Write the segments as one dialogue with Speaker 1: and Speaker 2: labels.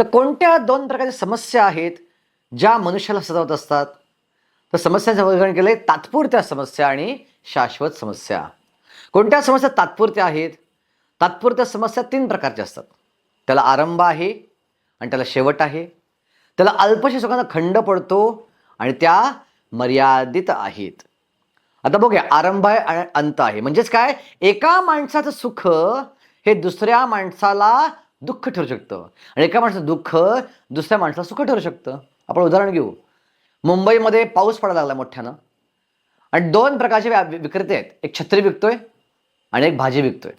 Speaker 1: तर कोणत्या दोन प्रकारच्या समस्या आहेत ज्या मनुष्याला सतावत असतात? तर समस्यांचं वर्गीकरण केलं आहे तात्पुरत्या समस्या आणि शाश्वत समस्या. कोणत्या समस्या तात्पुरत्या आहेत? तात्पुरत्या समस्या तीन प्रकारच्या असतात. त्याला आरंभ आहे आणि त्याला शेवट आहे. त्याला अल्पशा सुखांना खंड पडतो आणि त्या मर्यादित आहेत. आता बघूया आरंभ आहे आणि अंत आहे. म्हणजेच काय? एका माणसाचं सुख हे दुसऱ्या माणसाला दुःख ठरू शकतं. आणि एका माणसाचं दुःख दुसऱ्या माणसाला सुख ठरू शकतं. आपण उदाहरण घेऊ. मुंबईमध्ये पाऊस पडायला लागला मोठ्यानं. आणि दोन प्रकारचे व्या- विक्रेते आहेत. एक छत्री विकतोय आणि एक भाजी विकतोय.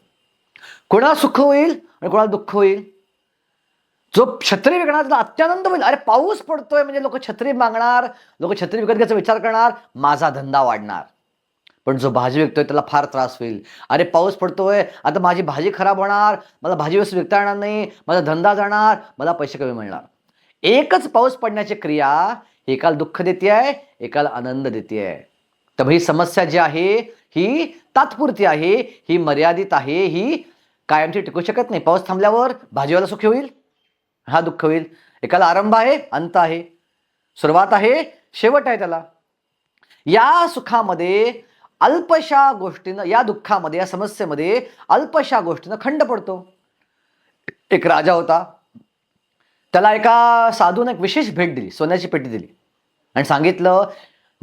Speaker 1: कोणाला सुख होईल आणि कोणाला दुःख होईल? जो छत्री विकणार त्याला अत्यानंद होईल. अरे पाऊस पडतोय म्हणजे लोक छत्री मागणार लोक छत्री विकत घ्यायचा विचार करणार माझा धंदा वाढणार. पण जो भाजी विकतोय त्याला फार त्रास होईल. अरे पाऊस पडतोय आता माझी भाजी खराब होणार मला भाजी वस्तू विकता येणार नाही माझा धंदा जाणार मला पैसे कमी मिळणार. एकच पाऊस पडण्याची क्रिया एकाला दुःख देते आहे एकाला आनंद देते आहे तर ही समस्या जी आहे ही तात्पुरती आहे ही मर्यादित आहे ही कायमची टिकू शकत नाही. पाऊस थांबल्यावर भाजीवाला सुखी होईल? हा दुःख होईल. एकाला आरंभ आहे अंत आहे. सुरुवात आहे शेवट आहे त्याला. या सुखामध्ये अल्पशा गोष्टीनं या दुःखामध्ये या समस्येमध्ये अल्पशा गोष्टीनं खंड पडतो. एक राजा होता. त्याला एका साधून एक विशेष भेट दिली सोन्याची पेटी दिली. आणि सांगितलं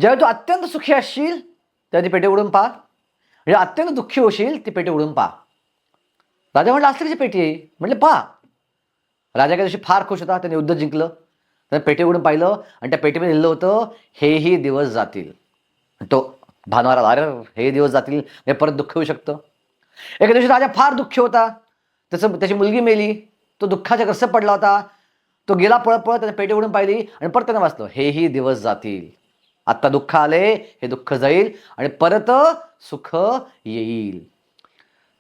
Speaker 1: ज्यावेळी तू अत्यंत सुखी असशील तेव्हा ती पेटी उडून पहा. म्हणजे अत्यंत दुःखी होशील ती पेटी उडून पहा. राजा म्हटलं असल्याची पेटी आहे. म्हटलं पहा. राजा त्या दिवशी फार खुश होता त्याने युद्ध जिंकलं. त्याने पेटी उघडून पाहिलं आणि त्या पेटीमध्ये लिहिलं होतं हेही दिवस जातील. तो भानवार आला, अरे हे दिवस जातील हे परत दुःख होऊ शकतं. एका दिवशी राजा फार दुःखी होता. त्याचं त्याची मुलगी मेली. तो दुःखाच्या ग्रस्त पडला होता. तो गेला पळत पळत त्याने पेटी उडून पाहिली आणि परत त्यानं वाचलं हेही दिवस जातील. आत्ता दुःख आले हे दुःख जाईल आणि परत सुख येईल.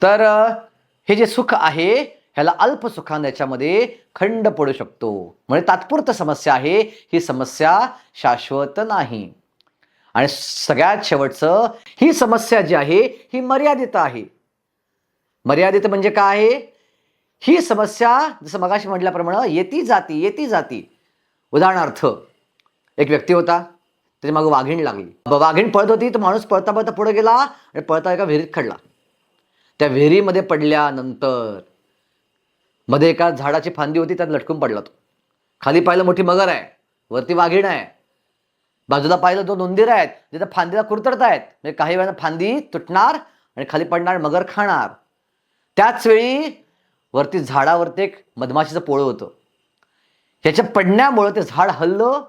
Speaker 1: तर हे जे सुख आहे ह्याला अल्प सुखान याच्यामध्ये खंड पडू शकतो. म्हणजे तात्पुरतं समस्या आहे ही समस्या शाश्वत नाही. आणि सगळ्यात शेवटचं ही समस्या जी आहे ही मर्यादित आहे. मर्यादित म्हणजे काय आहे? ही समस्या जसं मगाशी म्हटल्याप्रमाणे येती जाती येती जाती. उदाहरणार्थ एक व्यक्ती होता त्याच्या मागं वाघीण लागली. वाघीण पळत होती तर माणूस पळता पळता पुढे गेला आणि पळता एका विहिरीत खडला. त्या विहिरीमध्ये पडल्यानंतरमध्ये एका झाडाची फांदी होती त्यात लटकून पडला तो. खाली पाहिलं मोठी मगर आहे वरती वाघीण आहे. बाजूला पाहिलं दोन उंदीर आहेत जिथे फांदीला कुरतडत आहेत. म्हणजे काही वेळानं फांदी तुटणार आणि खाली पडणार मगर खाणार. त्याच वेळी वरती झाडावरती एक मधमाशीचं पोळं होतं. ह्याच्या पडण्यामुळं ते झाड हल्लं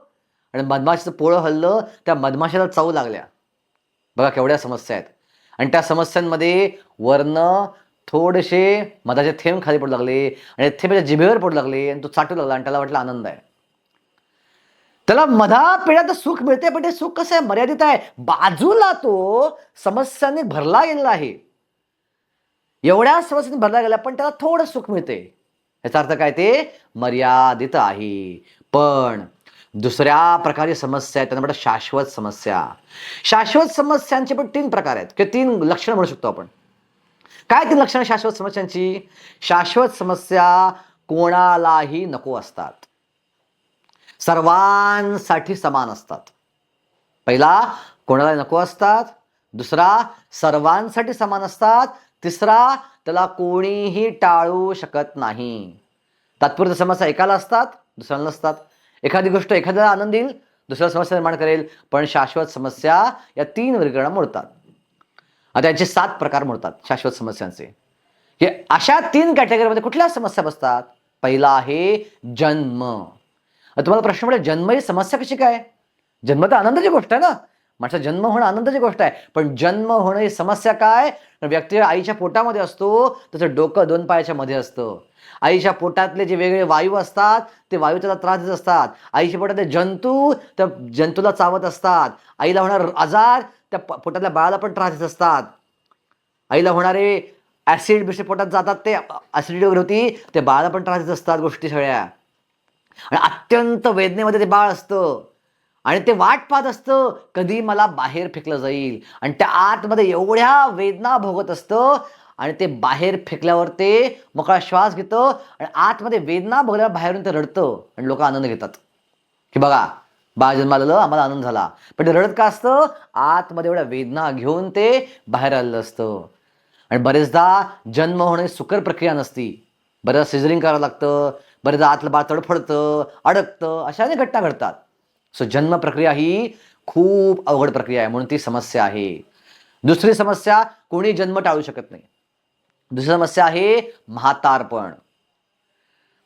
Speaker 1: आणि मधमाशीचं पोळं हल्लं त्या मधमाशाला चावू लागल्या. बघा केवढ्या समस्या आहेत. आणि त्या समस्यांमध्ये वर्ण थोडेसे मधाचे थेंब खाली पडू लागले आणि थेंब त्याच्या जिभेवर पडू लागले आणि तो चाटू लागला आणि त्याला वाटला आनंद आहे. त्याला मधा पिढ्यात सुख मिळते पण ते सुख कसं आहे? मर्यादित आहे. बाजूला तो समस्यांनी भरला गेलेला आहे. एवढ्या समस्यांनी भरला गेला पण त्याला थोडं सुख मिळते. याचा अर्थ काय ते? मर्यादित आहे. पण दुसऱ्या प्रकारची समस्या आहेत त्यांना म्हणतात शाश्वत समस्या. शाश्वत समस्यांचे पण तीन प्रकार आहेत किंवा तीन लक्षणं म्हणू शकतो आपण. काय तीन लक्षणं शाश्वत समस्यांची? शाश्वत समस्या कोणालाही नको असतात. सर्वांसाठी समान असतात. पहिला कोणाला नको असतात? दुसरा सर्वांसाठी समान असतात. तिसरा त्याला कोणीही टाळू शकत नाही. तात्पुरत्या समस्या एकाला असतात दुसऱ्याला नसतात. एखादी गोष्ट एखाद्याला आनंद देईल दुसऱ्या समस्या निर्माण करेल पण शाश्वत समस्या या तीन वर्गीकरणा मोडतात. आता यांचे सात प्रकार मोडतात शाश्वत समस्यांचे. हे अशा तीन कॅटेगरीमध्ये कुठल्या समस्या बसतात? पहिला आहे जन्म. तुम्हाला प्रश्न पडेल जन्म ही समस्या कशी काय? जन्म तर आनंदाची गोष्ट आहे ना? माणसा जन्म होणं आनंदाची गोष्ट आहे. पण जन्म होणं ही समस्या काय? व्यक्ती आईच्या पोटामध्ये असतो त्याचं डोकं दोन पायाच्या मध्ये असतं. आईच्या पोटातले जे वेगळे वायू असतात ते वायू त्याला त्रास देत असतात. आईच्या पोटातले जंतू त्या जंतूला चावत असतात. आईला होणार आजार त्या पोटातल्या बाळाला पण त्रास देत असतात. आईला होणारे ॲसिड बिसिड पोटात जातात ते ॲसिडिटी वगैरे होती ते बाळाला पण त्रास देत असतात गोष्टी सगळ्या. आणि अत्यंत वेदनेमध्ये ते बाळ असतं. आणि ते वाट पाहत असतं कधी मला बाहेर फेकलं जाईल. आणि त्या आतमध्ये एवढ्या वेदना भोगत असतं आणि ते बाहेर फेकल्यावर ते मोकळा श्वास घेतं आणि आतमध्ये वेदना भोगल्यावर बाहेरून ते रडतं आणि लोक आनंद घेतात. की बघा बाळ जन्मालेलं आम्हाला आनंद झाला. पण ते रडत का असतं? आतमध्ये एवढ्या वेदना घेऊन ते बाहेर आलेलं असतं. आणि बरेचदा जन्म होणे सुकर प्रक्रिया नसती. बऱ्याच सिझरिंग करावं लागतं बरेचदा आतलं बाळ तडफडतं अडकतं अशा अनेक घटना घडतात. सो जन्म प्रक्रिया ही खूप अवघड प्रक्रिया आहे म्हणून ती समस्या आहे. दुसरी समस्या कोणी जन्म टाळू शकत नाही. दुसरी समस्या आहे म्हातारपण.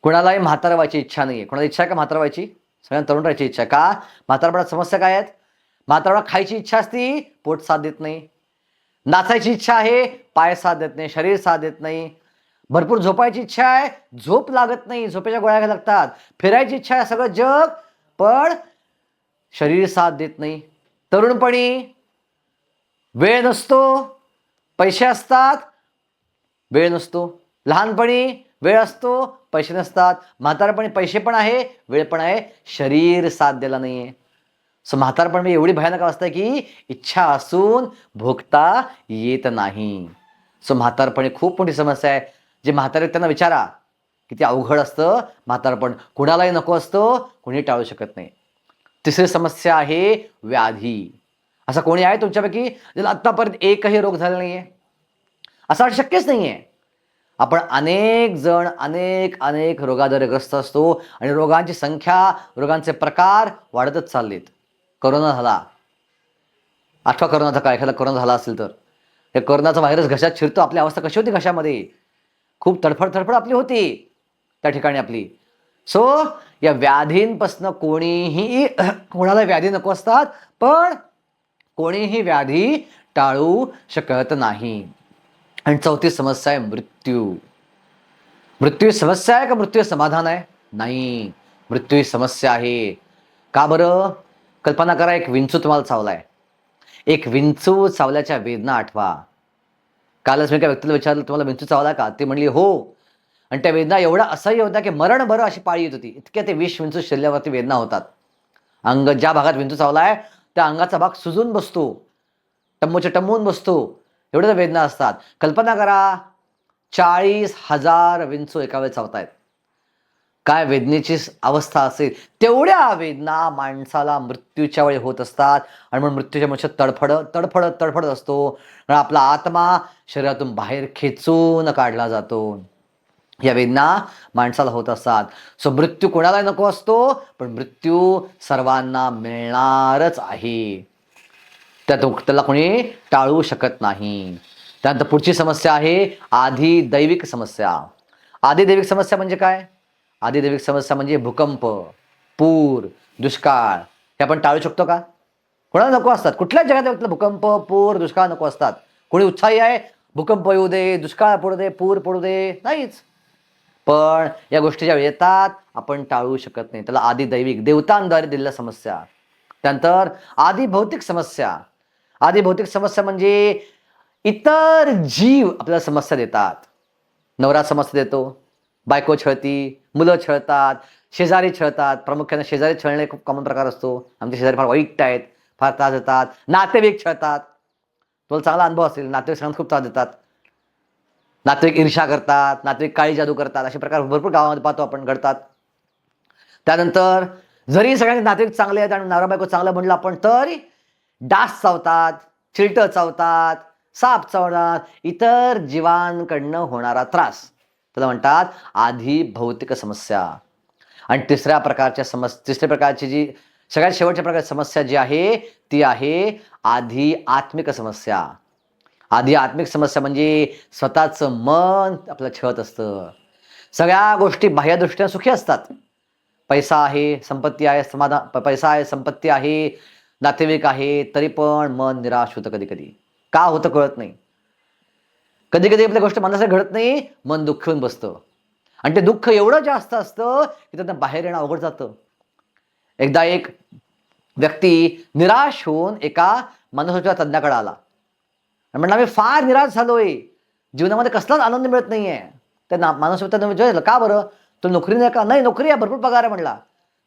Speaker 1: कोणालाही म्हातार व्हायची इच्छा नाही आहे कोणाला इच्छा आहे का म्हातार व्हायची सगळ्यांना तरुण राहायची इच्छा आहे. का? म्हातारपणात समस्या काय आहेत? म्हातारपणात खायची इच्छा असती पोट साथ देत नाही. नाचायची इच्छा आहे पाय साथ देत नाही शरीर साथ देत नाही. भरपूर झोपायची इच्छा आहे. झोप लागत नाही. झोपेच्या गोळ्या घ्यायला लागतात. फिरायची इच्छा आहे सगळं जग पण शरीर साथ देत नाही. तरुणपणी वेळ नसतो. पैसे असतात वेळ नसतो. लहानपणी वेळ असतो पैसे नसतात. म्हातारपणी पैसे पण आहे वेळ पण आहे. शरीर साथ दिला नाही आहे सो म्हातारपण म्हणजे एवढी भयानक अवस्था आहे की इच्छा असून भोगता येत नाही. सो म्हातारपणी खूप मोठी समस्या आहे. जे म्हातारे आहेत त्यांना विचारा किती अवघड असतं म्हातारपण कुणालाही नको असतं कोणी टाळू शकत नाही. तिसरी समस्या आहे व्याधी. असं कोणी आहे तुमच्यापैकी ज्याला आत्तापर्यंत एकही रोग झाला नाही आहे असं शक्यच नाही आहे आपण अनेक जण अनेक अनेक रोगाद्वारे ग्रस्त असतो आणि रोगांची संख्या रोगांचे प्रकार वाढतच चाललेत. करोना झाला. आठवा करोनाचा काय? एखादा करोना झाला असेल तर. हे करोनाचा व्हायरस घशात शिरतो. आपली अवस्था कशी होती घशामध्ये? खूप तडफड तडफड आपली होती त्या ठिकाणी आपली. सो या व्याधींपासनं कोणीही कोणाला व्याधी नको असतात पण कोणीही व्याधी टाळू शकत नाही. आणि चौथी समस्या आहे मृत्यू. मृत्यू ही समस्या आहे का मृत्यू समाधान आहे? नाही. मृत्यू ही समस्या आहे. का बरं? कल्पना करा एक विंचू तुम्हाला चावलाय. एक विंचू चावल्याच्या वेदना आठवा. कालच मी एका व्यक्तीला विचारलं तुम्हाला विंचू चावला का? ती म्हणली हो. आणि त्या वेदना एवढा असह्य होता की मरण बरं अशी पाळी येत होती. इतक्या ते विष विंचू शरीरावरती वेदना होतात. अंग ज्या भागात विंचू आहे त्या अंगाचा भाग सुजून बसतो. टम्मूच्या टम्मून बसतो. एवढ्या वेदना असतात. कल्पना करा चाळीस हजार विंचू एका वेळेस चावतायत. काय वेदनेची अवस्था असेल तेवढ्या वेदना माणसाला मृत्यूच्या वेळी होत असतात. आणि म्हणून मृत्यूच्या मनुष्य तडफडत तडफडत तडफडत असतो. आणि आपला आत्मा शरीरातून बाहेर खेचून काढला जातो. या वेदना माणसाला होत असतात. सो मृत्यू कोणाला नको असतो पण मृत्यू सर्वांना मिळणारच आहे. त्यात त्याला कोणी टाळू शकत नाही. त्यानंतर पुढची समस्या आहे आधी दैविक समस्या. आधी दैविक समस्या म्हणजे काय? आदिदैविक समस्या म्हणजे भूकंप पूर दुष्काळ. हे आपण टाळू शकतो का? कोणाला नको असतात? कुठल्याच जगात व्यक्तीला भूकंप पूर दुष्काळ नको असतात. कोणी उत्साही आहे? भूकंप येऊ दे दुष्काळ पडू दे पूर पडू दे. नाहीच. पण या गोष्टी ज्या येतात आपण टाळू शकत नाही. त्याला आधी दैविक देवतांद्वारे दिलेल्या समस्या. त्यानंतर आधी भौतिक समस्या. आधी भौतिक समस्या म्हणजे इतर जीव आपल्याला समस्या देतात. नवरा समस्या देतो. बायको छळती. मुलं छळतात शेजारी छळतात. प्रामुख्याने शेजारी छळणे खूप कॉमन प्रकार असतो. आमचे शेजारी फार वाईट आहेत फार त्रास देतात. नातेवाईक छळतात. तुला चांगला अनुभव असेल नातेवाईक सगळ्यांना खूप त्रास देतात. नातेवाईक ईर्षा करतात नातेवाईक काळी जादू करतात असे प्रकार भरपूर गावामध्ये पाहतो आपण घडतात. त्यानंतर जरी सगळ्यांचे नातेवाईक चांगले आहेत आणि नवरा बायको चांगलं म्हणलं आपण तरी डास चावतात चिलटं चावतात साप चावतात इतर जीवांकडनं होणारा त्रास. त्याला म्हणतात आधी भौतिक समस्या. आणि तिसऱ्या प्रकारच्या समस तिसऱ्या प्रकारची जी सगळ्यात शेवटच्या प्रकारची समस्या जी आहे ती आहे आधी आत्मिक समस्या. आधी आत्मिक समस्या म्हणजे स्वतःचं मन आपलं छळत असतं. सगळ्या गोष्टी बाह्यदृष्ट्या सुखी असतात. पैसा आहे संपत्ती आहे समाधान पैसा आहे संपत्ती आहे नातेवाईक आहे तरी पण मन निराश होतं कधी कधी का होतं कळत नाही. कधी कधी आपल्या गोष्ट मनासाठी घडत नाही मन दुःख होऊन बसतं. आणि ते दुःख एवढं जास्त असतं की त्यांना बाहेर येणं अवघड जातं. एकदा एक व्यक्ती निराश होऊन एका मानसोपचार तज्ञाकडे आला. म्हणलं आम्ही फार निराश झालोय. जीवनामध्ये कसलाच आनंद मिळत नाही त्या त्यांना मानसोपचार विचारलं का बरं? तुला नोकरी नाही का? नाही नोकरी आहे भरपूर पगार आहे म्हणला.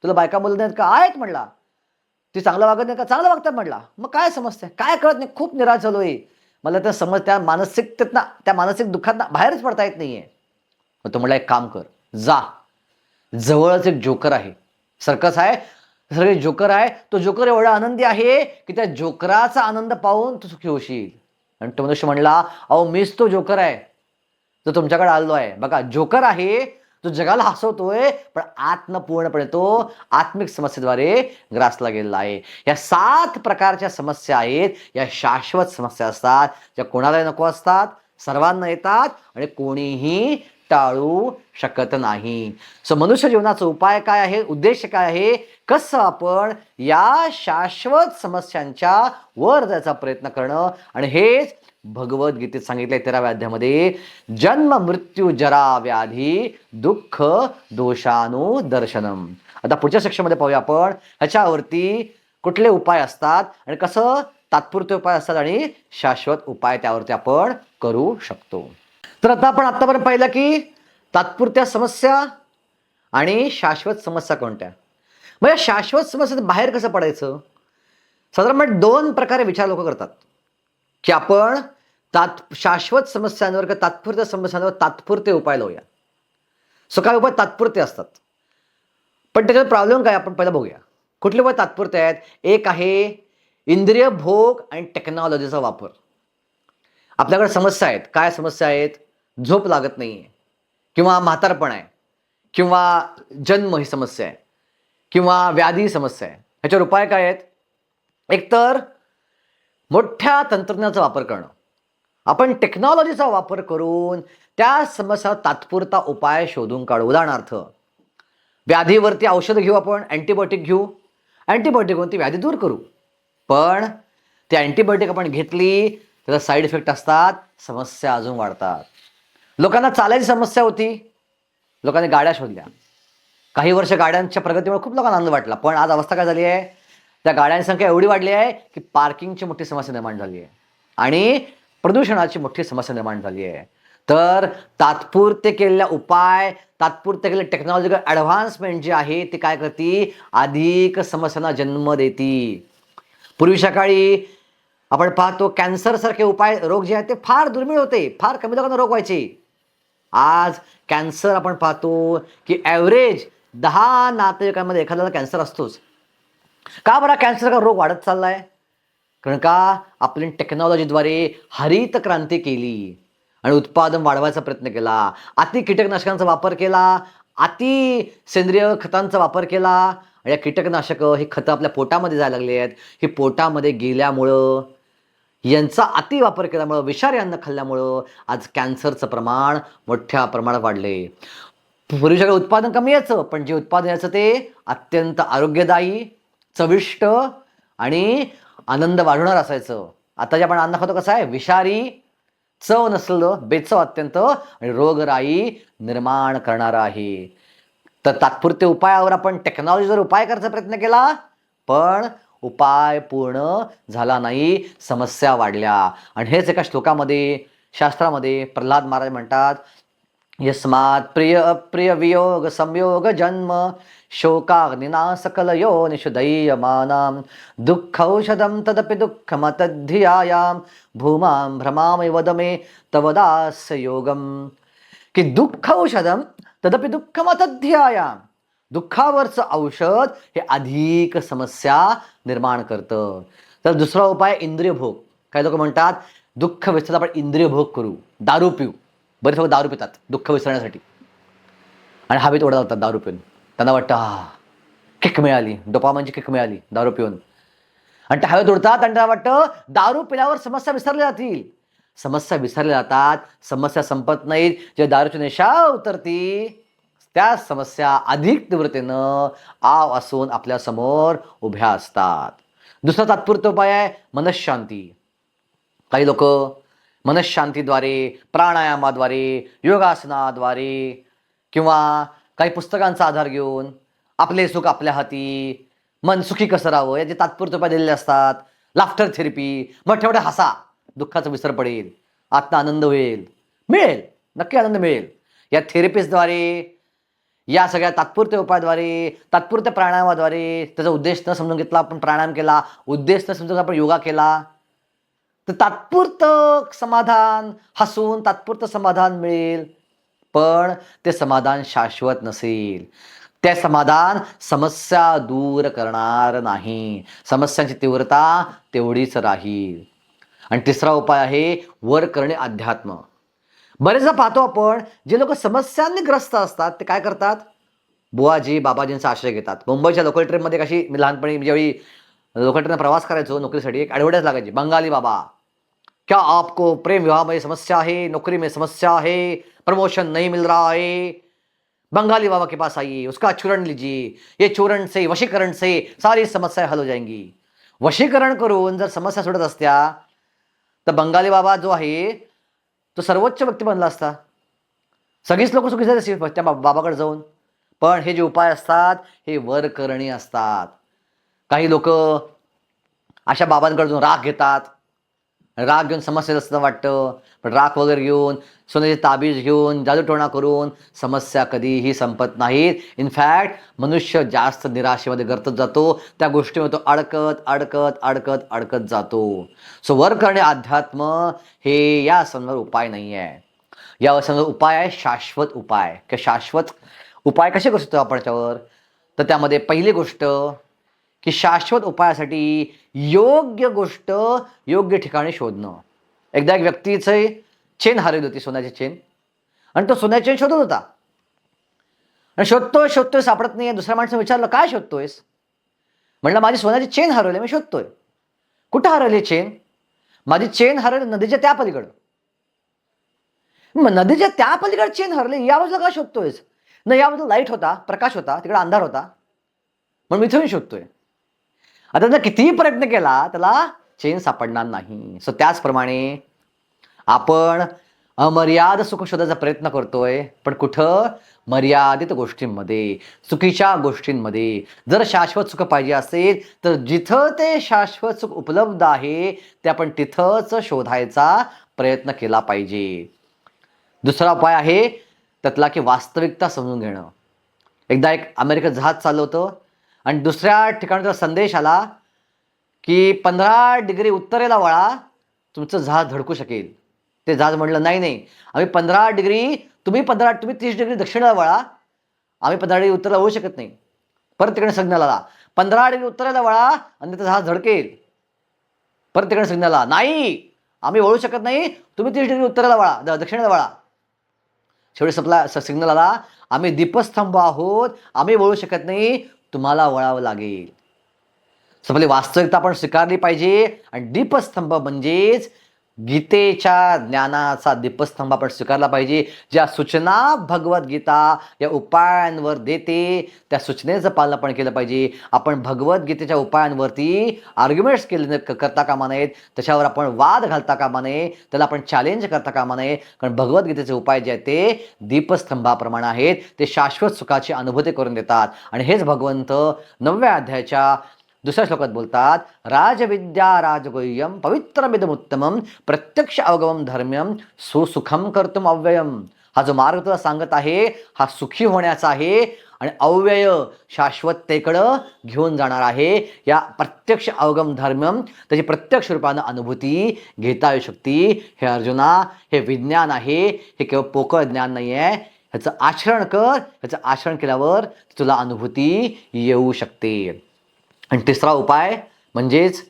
Speaker 1: तुला बायका मुलं नाहीत का? आहेत म्हणला. ती चांगलं वागत नाही का? चांगलं वागतात म्हणला. मग काय समजते काय कळत नाही? खूप निराश झालोय. मला त्या समज त्या मानसिकतेतना त्या मानसिक दुःखात बाहेरच पडता येत नाही आहे मग तो म्हणला एक काम कर जा. जवळच एक जोकर आहे. सर्कस आहे सगळे जोकर आहे. तो जोकर एवढा आनंदी आहे की त्या जोकराचा आनंद पाहून तू सुखी होशील. आणि तो मनुष्य म्हणला अहो मीच तो जोकर आहे. जो तुमच्याकडे आलो आहे. बघा जोकर आहे तो जगाला हसवतोय पण आत्म पूर्णपणे तो आत्मिक समस्येद्वारे ग्रासला गेलेला आहे. या सात प्रकारच्या समस्या आहेत. या शाश्वत समस्या असतात ज्या कोणालाही नको असतात सर्वांना येतात आणि कोणीही टाळू शकत नाही. सो मनुष्य जीवनाचा उपाय काय आहे? उद्देश काय आहे? कसं आपण या शाश्वत समस्यांच्या वर जायचा प्रयत्न करणं? आणि हेच भगवद्गीतेत सांगितलंय तेराव्या अध्यामध्ये जन्म मृत्यू जरा व्याधी दुःख दोषानुदर्शनम आता पुढच्या सेक्शनमध्ये पाहूया आपण ह्याच्यावरती कुठले उपाय असतात आणि कसं तात्पुरते उपाय असतात आणि शाश्वत उपाय त्यावरती आपण करू शकतो. तर आता आपण आत्तापर्यंत पाहिलं की तात्पुरत्या समस्या आणि शाश्वत समस्या कोणत्या? मग या शाश्वत समस्येत बाहेर कसं पडायचं? साधारणपणे म्हणजे दोन प्रकारे विचार लोक करतात. की आपण तात शाश्वत समस्यांवर किंवा तात्पुरत्या समस्यांवर तात्पुरते उपाय लावूया. सो काय उपाय तात्पुरते असतात. पण त्याच्यात प्रॉब्लेम काय आपण पहिला बघूया. कुठले उपाय तात्पुरते आहेत? एक आहे इंद्रिय भोग आणि टेक्नॉलॉजीचा वापर. आपल्याकडे समस्या आहेत. काय समस्या आहेत? झोप लागत नाही आहे किंवा म्हातारपण आहे. किंवा जन्म ही समस्या आहे. किंवा व्याधी ही समस्या आहे. ह्याच्यावर उपाय काय आहेत? एकतर मोठ्या तंत्रज्ञानाचा वापर करणं. आपण टेक्नॉलॉजीचा वापर करून त्या समस्या तात्पुरता उपाय शोधून काढू. उदाहरणार्थ व्याधीवरती औषधं घेऊ आपण अँटीबायोटिक घेऊ. अँटीबायोटिकवरून ती व्याधी दूर करू. पण ती अँटीबायोटिक आपण घेतली त्याचा साईड इफेक्ट असतात समस्या अजून वाढतात. लोकांना चालायची समस्या होती. लोकांनी गाड्या शोधल्या. काही वर्ष गाड्यांच्या प्रगतीमुळे खूप लोकांना आनंद वाटला. पण आज अवस्था काय झाली आहे? त्या गाड्यांची संख्या एवढी वाढली आहे की पार्किंगची मोठी समस्या निर्माण झाली आहे. आणि प्रदूषणाची मोठी समस्या निर्माण झाली आहे. तर तात्पुरते केलेल्या उपाय तात्पुरते केलेले टेक्नॉलॉजिकल ॲडव्हान्समेंट जी आहे ती काय करते? अधिक समस्यांना जन्म देती. पूर्वी सकाळी आपण पाहतो कॅन्सरसारखे उपाय रोग जे आहेत ते फार दुर्मिळ होते फार कमी लोकांना रोग व्हायचे. आज कॅन्सर आपण पाहतो की ॲव्हरेज दहा नातेवाईकांमध्ये एखाद्याला कॅन्सर असतोच. का बरा कॅन्सर का रोग वाढत चाललाय? कारण का? आपली टेक्नॉलॉजीद्वारे हरित क्रांती केली. आणि उत्पादन वाढवायचा प्रयत्न केला. अति कीटकनाशकांचा वापर केला. अति सेंद्रिय खतांचा वापर केला. आणि या कीटकनाशकं ही खतं आपल्या पोटामध्ये जायला लागली आहेत. ही पोटामध्ये गेल्यामुळं यांचा अति वापर केल्यामुळं विषारी अन्न खाल्ल्यामुळं आज कॅन्सरचं प्रमाण मोठ्या प्रमाणात वाढले. पूर्वीच्याकडे उत्पादन कमी यायचं पण जे उत्पादन यायचं ते अत्यंत आरोग्यदायी चविष्ट आणि आनंद वाढवणार असायचं. आता जे आपण अन्न खातो कसं आहे? विषारी चव नसलं बेचव अत्यंत आणि रोगराई निर्माण करणार आहे. तर तात्पुरते उपायावर आपण टेक्नॉलॉजीवर उपाय करायचा प्रयत्न केला पण उपाय पूर्ण झाला नाही समस्या वाढल्या. आणि हेच एका श्लोकामध्ये शास्त्रामध्ये प्रल्हाद महाराज म्हणतात यस्मात् प्रिय अप्रिय वियोग संयोग जन्म शोकाग्निना सकलयो निषुदय्यमानां दुःखौषधं तदपि दुःखमतद्धियायां भूमां भ्रमामि वद मे तव दास्य योगम की दुःख तदपि दुःखमतध्यायां दुःखावरचं औषध हे अधिक समस्या निर्माण करतं। तर दुसरा उपाय इंद्रियभोग. काही लोक म्हणतात दुःख विसरता आपण इंद्रियभोग करू. दारू पिऊ. बरेच लोक दारू पितात दुःख विसरण्यासाठी. आणि हवेत ओढा जातात दारू पिऊन. त्यांना वाटतं हा किक मिळाली डोपामांची किक मिळाली दारू पिऊन. आणि त्या हवेत ओढतात आणि त्यांना वाटतं दारू पिल्यावर समस्या विसरल्या जातील. समस्या विसरल्या जातात समस्या संपत नाहीत. जे दारूची नेशा उतरती त्या समस्या अधिक तीव्रतेनं आव असून आपल्यासमोर उभ्या असतात. दुसरा तात्पुरता उपाय आहे मनशांती. काही लोक मनशांतीद्वारे प्राणायामाद्वारे योगासनाद्वारे किंवा काही पुस्तकांचा आधार घेऊन आपले सुख आपल्या हाती मन सुखी कसं राहावं याचे तात्पुरते उपाय दिलेले असतात. लाफ्टर थेरपी मग मोठ्या हसा. दुःखाचा विसर पडेल. आत्ता आनंद होईल. मिळेल. नक्की आनंद मिळेल. या थेरपीजद्वारे या सगळ्या तात्पुरत्या उपायाद्वारे तात्पुरत्या प्राणायामाद्वारे त्याचा उद्देश न समजून घेतला आपण प्राणायाम केला उद्देश न समजून आपण योगा केला तर तात्पुरतं समाधान हसून तात्पुरतं समाधान मिळेल. पण ते समाधान शाश्वत नसेल. ते समाधान समस्या दूर करणार नाही. समस्यांची तीव्रता तेवढीच राहील. आणि तिसरा उपाय आहे वर करणे अध्यात्म. बरेचदा पाहतो आपण जे लोक समस्यांनी ग्रस्त असतात ते काय करतात? बुवाजी बाबाजींचा आश्रय घेतात. मुंबईच्या लोकल ट्रेनमध्ये कशी मी लहानपणी ज्यावेळी लोकल ट्रेनला प्रवास करायचो नोकरीसाठी एक ॲडव्हर्टाईज लागायची. बंगाली बाबा. क्या आपको प्रेम विवाह में समस्या है? नौकरी में समस्या है? प्रमोशन नहीं मिल रहा है? बंगाली बाबा के पास आइए उसका चूरण लीजिए। ये चूरण से वशीकरण से सारी समस्या हल हो जाएंगी। वशीकरण करून जर समस्या सोडत असत्या। तर बंगाली बाबा जो आहे तो सर्वोच्च व्यक्ती बनला असता। सगळीच लोक सुखी झाली असतील त्या बा- बाबाकडे जाऊन. पण हे जे उपाय असतात हे वरकरणी असतात. काही लोक अशा बाबांकडे जाऊन राग घेतात. राग घेऊन समस्या असतं वाटतं पण राग वगैरे घेऊन सोन्याची ताबीज घेऊन जादूटोणा करून समस्या कधीही संपत नाहीत. इनफॅक्ट मनुष्य जास्त निराशेमध्ये गर्तत जातो. त्या गोष्टीमध्ये तो अडकत अडकत अडकत अडकत जातो. सो वर करणे अध्यात्म हे या संदर्भात उपाय नाही आहे या संदर्भात उपाय आहे शाश्वत उपाय. किंवा शाश्वत उपाय कसे करू शकतो आपण त्याच्यावर तर त्यामध्ये पहिली गोष्ट की शाश्वत उपायासाठी योग्य गोष्ट योग्य ठिकाणी शोधणं. एकदा एक व्यक्तीचे चेन हरवली होती सोन्याची चेन. आणि तो सोन्याची चेन शोधत होता. आणि शोधतोय शोधतोय सापडत नाही दुसऱ्या माणसाने विचारलं काय शोधतोयस? म्हणलं माझी सोन्याची चेन हरवली मी शोधतोय. कुठं हरवली चेन? माझी चेन हरवली नदीच्या त्या पलीकडं. मग नदीच्या त्या पलीकडे चेन हरवली? या बाजूला का शोधतोयस? न याबद्दल लाइट होता प्रकाश होता तिकडे अंधार होता. म्हणून मी इथून शोधतोय. आता जर कितीही प्रयत्न केला त्याला चेन सापडणार नाही. सो त्याचप्रमाणे आपण अमर्याद सुख शोधायचा प्रयत्न करतोय पण कुठं? मर्यादित गोष्टींमध्ये चुकीच्या गोष्टींमध्ये. जर शाश्वत सुख पाहिजे असेल तर जिथं ते शाश्वत सुख उपलब्ध आहे ते आपण तिथंच शोधायचा प्रयत्न केला पाहिजे. दुसरा उपाय आहे त्यातला की वास्तविकता समजून घेणं. एकदा एक अमेरिकेत जहाज चाललं होतं आणि दुसऱ्या ठिकाणचा संदेश आला की पंधरा डिग्री उत्तरेला वळा तुमचं जहाज धडकू शकेल. ते जहाज म्हणलं नाही नाही. आम्ही पंधरा डिग्री तुम्ही पंधरा तुम्ही तीस डिग्री दक्षिणेला वळा. आम्ही पंधरा डिग्री उत्तरला वळू शकत नाही. परत तिकडे सिग्नल आला. पंधरा डिग्री उत्तरेला वळा आणि त्याचा जहाज धडकेल. परत तिकडे सिग्नल आला. नाही आम्ही वळू शकत नाही. तुम्ही तीस डिग्री उत्तरेला वळा द- दक्षिणेला वळा. शेवटी सप्ला सिग्नल आला. आम्ही दीपस्तंभ आहोत. आम्ही वळू शकत नाही. तुम्हाला वळावं लागेल. समजले? वास्तविकता आपण स्वीकारली पाहिजे आणि दीपस्तंभ म्हणजेच गीतेच्या ज्ञानाचा दीपस्तंभ आपण स्वीकारला पाहिजे. ज्या सूचना भगवद्गीता या उपायांवर देते त्या सूचनेचं पालन आपण केलं पाहिजे. आपण भगवद्गीतेच्या उपायांवरती आर्ग्युमेंट्स केले क- करता कामा नयेत. त्याच्यावर आपण वाद घालता कामा नये. त्याला आपण चॅलेंज करता कामा नये. कारण भगवद्गीतेचे उपाय जे आहेत ते दीपस्तंभाप्रमाणे आहेत. ते शाश्वत सुखाची अनुभूती करून देतात. आणि हेच भगवंत नवव्या अध्यायाच्या दुसऱ्या श्लोकात बोलतात राजविद्या राजगोह्यम पवित्रमिदमुत्तमम प्रत्यक्ष अवगमम धर्म्यम सुसुखम कर्तुम अव्ययम हा जो मार्ग तुला सांगत आहे हा सुखी होण्याचा आहे आणि अव्यय शाश्वततेकडं घेऊन जाणार आहे. या प्रत्यक्ष अवगम धर्म्यम त्याची प्रत्यक्ष रूपानं अनुभूती घेता येऊ शकते. हे अर्जुना हे विज्ञान आहे हे केवळ पोकळ ज्ञान नाही आहे ह्याचं आचरण कर ह्याचं आचरण केल्यावर तुला अनुभूती येऊ शकते. आणि तिसरा उपाय म्हणजेच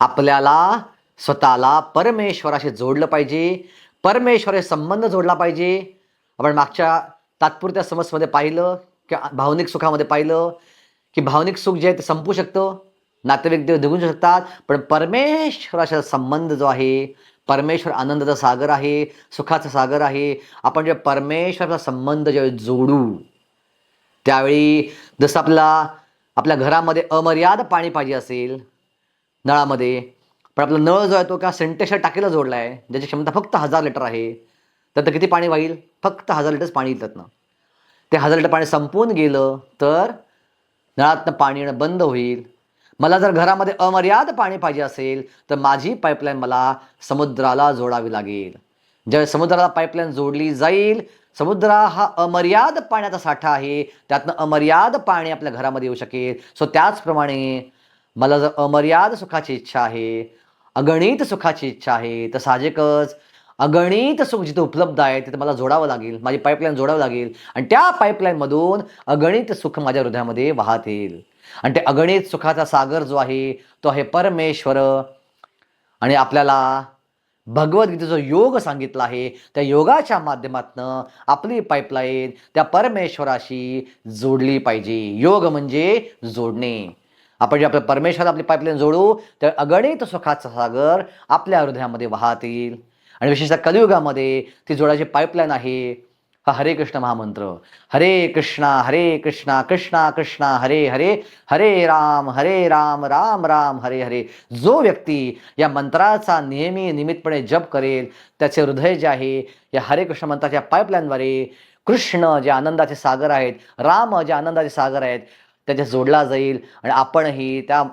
Speaker 1: आपल्याला स्वतःला परमेश्वराशी जोडलं पाहिजे. परमेश्वराशी संबंध जोडला पाहिजे. आपण मागच्या तात्पुरत्या समस्येमध्ये पाहिलं किंवा भावनिक सुखामध्ये पाहिलं की भावनिक सुख जे आहे ते संपू शकतं. नातेवाईक देव निघून शकतात. पण परमेश्वराचा संबंध जो आहे परमेश्वर आनंदाचा सागर आहे सुखाचा सागर आहे. आपण जे परमेश्वराचा संबंध ज्यावेळी जोडू त्यावेळी जसं आपला आपल्या घरामध्ये अमर्याद पाणी पाहिजे असेल नळामध्ये पण आपला नळ जो आहे तो का सेंटेक्सच्या टाकीला जोडला आहे ज्याची क्षमता फक्त हजार लिटर आहे तर किती पाणी वाहील? फक्त हजार लिटरच पाणी येतात ना. ते हजार लिटर पाणी संपून गेलं तर नळातनं पाणी येणं बंद होईल. मला जर घरामध्ये अमर्याद पाणी पाहिजे असेल तर माझी पाईपलाईन मला समुद्राला जोडावी लागेल. ज्यावेळी समुद्राला पाईपलाईन जोडली जाईल समुद्र हा अमर्याद पाण्याचा साठा आहे. त्यातनं अमर्याद पाणी आपल्या घरामध्ये येऊ शकेल. सो त्याचप्रमाणे मला जर अमर्याद सुखाची इच्छा आहे अगणित सुखाची इच्छा आहे तर साहजिकच अगणित सुख जिथे उपलब्ध आहे तिथे मला जोडावं लागेल. माझी पाईपलाईन जोडावं लागेल. आणि त्या पाईपलाईनमधून अगणित सुख माझ्या हृदयामध्ये वाहत येईल. आणि ते अगणित सुखाचा सागर जो आहे तो आहे परमेश्वर. आणि आपल्याला भगवद्गीतेचा योग सांगितला आहे. त्या योगाच्या माध्यमातनं आपली पाईपलाईन त्या परमेश्वराशी जोडली पाहिजे. योग म्हणजे जोडणे. आपण जे आपल्या परमेश्वर आपली पाईपलाईन जोडू तर अगणित सुखाचा सागर आपल्या हृदयामध्ये वाहतील. आणि विशेषतः कलियुगामध्ये ती जोडायची पाईपलाईन आहे. हा हरे कृष्ण महामंत्र. हरे कृष्णा हरे कृष्णा कृष्णा कृष्णा हरे हरे. हरे राम हरे राम राम राम हरे हरे. जो व्यक्ती या मंत्राचा नेहमी नियमितपणे जप करेल त्याचे हृदय जे आहे या हरे कृष्ण मंत्राच्या पाईपलाईनद्वारे कृष्ण जे आनंदाचे सागर आहेत राम जे आनंदाचे सागर आहेत त्याच्या जोडला जाईल आणि आपणही त्या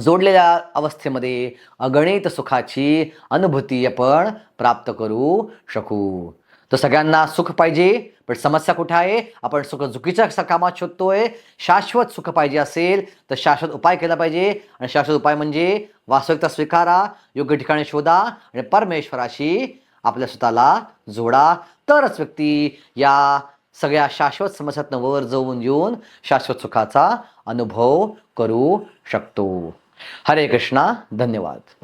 Speaker 1: जोडलेल्या अवस्थेमध्ये अगणित सुखाची अनुभूती आपण प्राप्त करू शकू. तर सगळ्यांना सुख पाहिजे पण समस्या कुठे आहे? आपण सुख चुकीच्या कामात शोधतोय. शाश्वत सुख पाहिजे असेल तर शाश्वत उपाय केला पाहिजे. आणि शाश्वत उपाय म्हणजे वास्तविकता स्वीकारा योग्य ठिकाणी शोधा आणि परमेश्वराशी आपल्या स्वतःला जोडा. तरच व्यक्ती या सगळ्या शाश्वत समस्यातनं वर जाऊन येऊन शाश्वत सुखाचा अनुभव करू शकतो. हरे कृष्णा धन्यवाद.